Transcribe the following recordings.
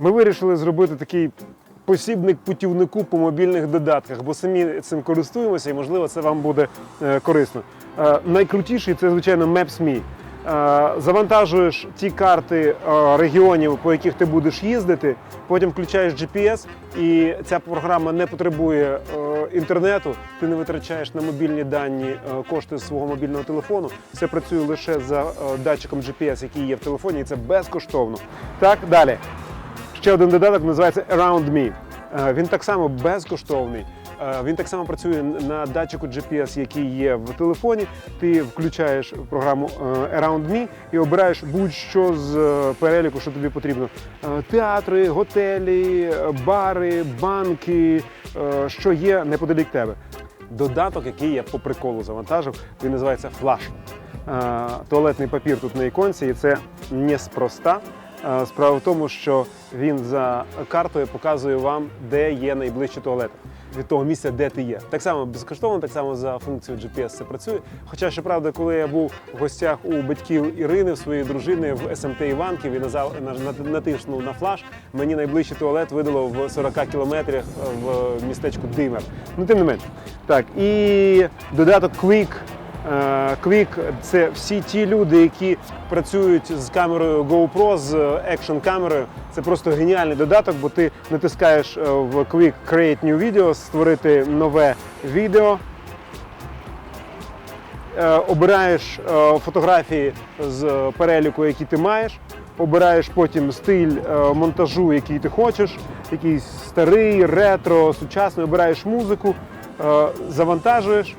Ми вирішили зробити такий посібник путівнику по мобільних додатках, бо самі цим користуємося і, можливо, це вам буде е, корисно. Е, найкрутіший це, звичайно, Maps.me. Е, Завантажуєш ті карти регіонів, по яких ти будеш їздити, потім включаєш GPS, і ця програма не потребує інтернету. Ти не витрачаєш на мобільні дані кошти свого мобільного телефону. Все працює лише за датчиком GPS, який є в телефоні, і це безкоштовно. Так, далі. Ще один додаток називається Around Me. Е, Він так само безкоштовний. Е, Він так само працює на датчику GPS, який є в телефоні. Ти включаєш програму е, Around Me і обираєш будь-що з переліку, що тобі потрібно. Театри, готелі, бари, банки, що є неподалік тебе. Додаток, який я по приколу завантажив, він називається Flash. Туалетний папір тут на іконці, і це неспроста. Справа в тому, що він за картою показує вам, де є найближчі туалети від того місця, де ти є. Так само безкоштовно, так само за функцією GPS це працює. Хоча, щоправда, коли я був в гостях у батьків Ірини, в своєї дружини в СМТ Іванків і назав- на- на- натиснув на флаш, мені найближчий туалет видало в 40 кілометрах в містечку Димер. Ну, тим не менше. Так, і додаток Quick. Е, Quick – це всі ті люди, які працюють з камерою GoPro, з екшн камерою. Це просто геніальний додаток, бо ти натискаєш е, в Quick Create New Video, створити нове відео. Е, Обираєш е, фотографії з переліку, які ти маєш. Обираєш потім стиль е, монтажу, який ти хочеш, якийсь старий, ретро, сучасний, обираєш музику, е, завантажуєш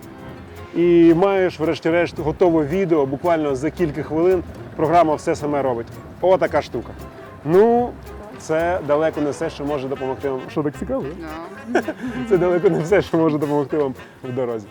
і маєш, врешті-решт, готове відео буквально за кілька хвилин. Програма все саме робить. О, така штука. Ну, це далеко не все, що може допомогти вам. Що так цікаво? Це далеко не все, що може допомогти вам в дорозі.